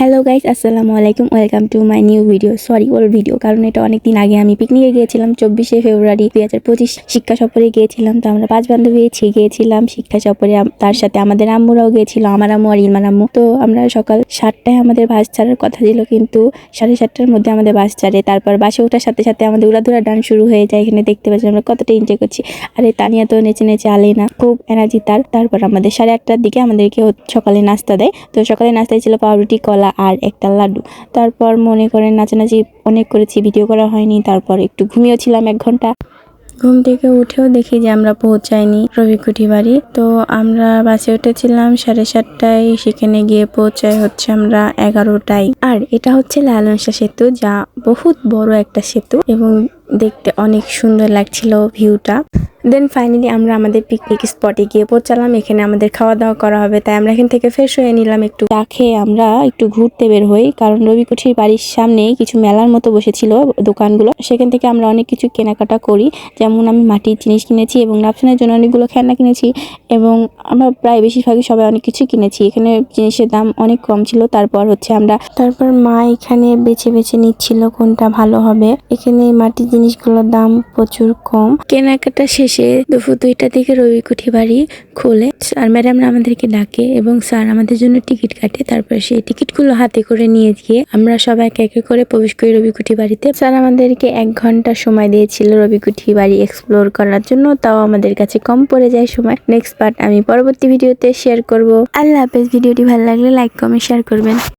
Hello guys আসসালামু আলাইকুম welcome to my new video sorry or video কারণ এটা অনেক দিন আগে আমি পিকনিকে গিয়েছিলাম, চব্বিশে ফেব্রুয়ারি দুই হাজার পঁচিশ শিক্ষা সফরে গিয়েছিলাম। তো আমরা পাঁচ বান্ধবী গিয়েছিলাম শিক্ষা সফরে। তার সাথে আমাদের আম্মুরাও গিয়েছিল, আমার আম্মু আর ইলমান আম্মু। তো আমরা সকাল সাতটায় আমাদের বাস ছাড়ার কথা ছিল, কিন্তু সাড়ে সাতটার মধ্যে আমাদের বাস ছাড়ে। তারপর বাসে ওঠার সাথে সাথে আমাদের উড়াধুরা ডান্স শুরু হয়ে যায়, এখানে দেখতে পাচ্ছি আমরা কতটা এনজয় করছি। আর, তানিয়া তো নেচে নেচে আলে না, খুব এনার্জি তার। তারপর আমাদের সাড়ে আটটার দিকে আমাদেরকে সকালে নাস্তা দেয়। তো সকালে নাস্তায় ছিল পাউরুটি, কলা আর একটা লাড্ডু। তারপর মনে করেন নাচানাচি অনেক করেছি ভিডিও করা হয়নি। তারপর একটু ঘুমিয়েছিলাম এক ঘণ্টা। ঘুম থেকে উঠেও দেখি যে আমরা পৌঁছাইনি রবিকুঠি বাড়ি। তো আমরা বাসে উঠেছিলাম সাড়ে সাতটায়, সেখানে গিয়ে পৌঁছাই হচ্ছে আমরা এগারোটায়। আর এটা হচ্ছে লালনসা সেতু, যা বহুত বড় একটা সেতু এবং দেখতে অনেক সুন্দর লাগছিল ভিউটা। দেন ফাইনালি আমরা আমাদের পিকনিক স্পটে গিয়ে পৌঁছালাম। এখানে আমাদের খাওয়া দাওয়া করা হবে। তাই আমরা এখান থেকে ফ্রেশ হয়ে নিলাম একটু। চা খেয়ে আমরা একটু ঘুরতে বের হই। কারণ রবিকুঠির বাড়ির সামনে কিছু মেলার মতো বসেছিল দোকানগুলো। সেখান থেকে আমরা অনেক কিছু কেনাকাটা করি। যেমন আমি মাটির জিনিস কিনেছি এবং নাপসানের জন্য অনেকগুলো খেলনা কিনেছি এবং আমরা প্রায় বেশিরভাগই সবাই অনেক কিছু কিনেছি। এখানে জিনিসের দাম অনেক কম ছিল। তারপর হচ্ছে আমরা তারপর মা এখানে বেছে বেছে নিচ্ছিল কোনটা ভালো হবে। এখানে মাটির জিনিসগুলোর দাম প্রচুর কম। কেনাকাটা শেষে দুপুর দুইটা থেকে রবিকুঠি বাড়ি খোলে। আর ম্যাডামরা আমাদেরকে ডাকে এবং স্যার আমাদের জন্য টিকিট কাটে। তারপর সেই টিকিটগুলো হাতে করে নিয়ে গিয়ে আমরা সবাই এক এক করে প্রবেশ করি রবিকুঠি বাড়িতে। স্যার আমাদেরকে এক ঘণ্টা সময় দিয়েছিল রবিকুঠি বাড়ি এক্সপ্লোর করার জন্য। তাও আমাদের কাছে কম পড়ে যায় সময়। নেক্সট পার্ট আমি পরবর্তী ভিডিওতে শেয়ার করব। আল্লাহ হাফেজ। ভিডিওটি ভালো লাগলে লাইক কমেন্ট শেয়ার করবেন।